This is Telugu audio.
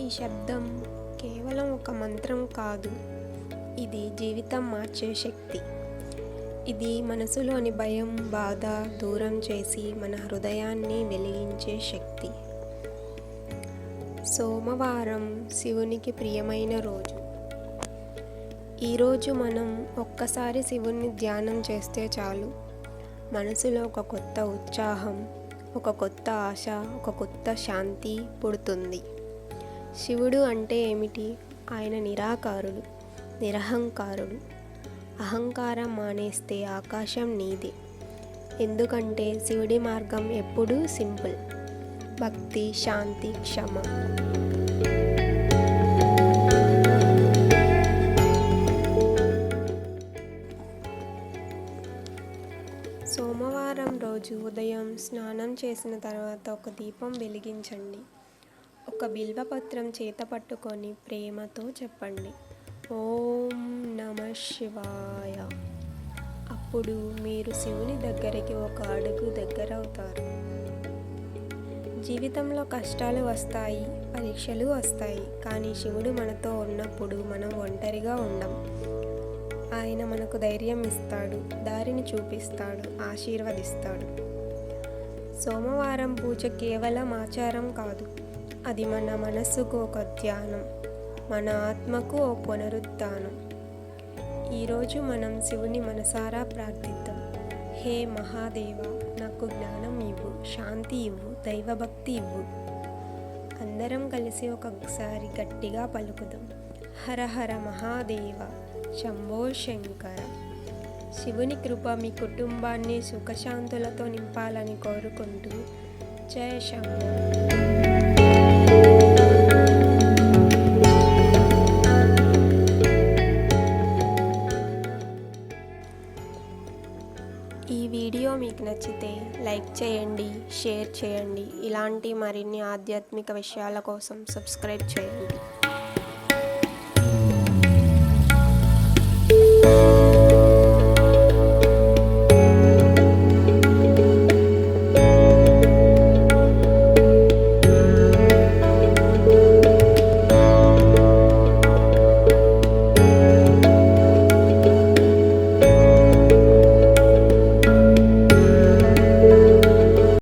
ఈ శబ్దం కేవలం ఒక మంత్రం కాదు. ఇది జీవితం మార్చే శక్తి. ఇది మనసులోని భయం బాధ దూరం చేసి మన హృదయాన్ని వెలిగించే శక్తి. సోమవారం శివునికి ప్రియమైన రోజు. ఈరోజు మనం ఒక్కసారి శివుణ్ణి ధ్యానం చేస్తే చాలు. మనసులో ఒక కొత్త ఉత్సాహం ఒక కొత్త ఆశ ఒక కొత్త శాంతి పుడుతుంది. శివుడు అంటే ఏమిటి? ఆయన నిరాకారుడు నిరహంకారుడు అహంకారం మానేస్తే ఆకాశం నీదే. ఎందుకంటే శివుడి మార్గం ఎప్పుడూ సింపుల్. భక్తి శాంతి క్షమ. సోమవారం రోజు ఉదయం స్నానం చేసిన తర్వాత ఒక దీపం వెలిగించండి. ఒక బిల్వపత్రం చేత పట్టుకొని ప్రేమతో చెప్పండి. ఓం నమ శివాయ. అప్పుడు మీరు శివుని దగ్గరికి ఒక అడుగు దగ్గర అవుతారు జీవితంలో కష్టాలు వస్తాయి పరీక్షలు వస్తాయి కానీ శివుడు మనతో ఉన్నప్పుడు మనం ఒంటరిగా ఉండం. ఆయన మనకు ధైర్యం ఇస్తాడు దారిని చూపిస్తాడు ఆశీర్వదిస్తాడు. సోమవారం పూజ కేవలం ఆచారం కాదు అది మన మనస్సుకు ఒక ధ్యానం మన ఆత్మకు ఓ పునరుద్ధానం. ఈరోజు మనం శివుని మనసారా ప్రార్థిద్దాం. హే మహాదేవ నాకు జ్ఞానం ఇవ్వు శాంతి ఇవ్వు దైవభక్తి ఇవ్వు. అందరం కలిసి ఒకసారి గట్టిగా పలుకుదాం. హర హర మహాదేవ శంభో శంకర. శివుని కృప మీ కుటుంబాన్ని సుఖశాంతులతో నింపాలని కోరుకుంటూ జయ శంభో. ఈ వీడియో మీకు నచ్చితే లైక్ చేయండి షేర్ చేయండి. ఇలాంటి మరిన్ని ఆధ్యాత్మిక విషయాల కోసం సబ్స్క్రైబ్ చేయండి. Thank you.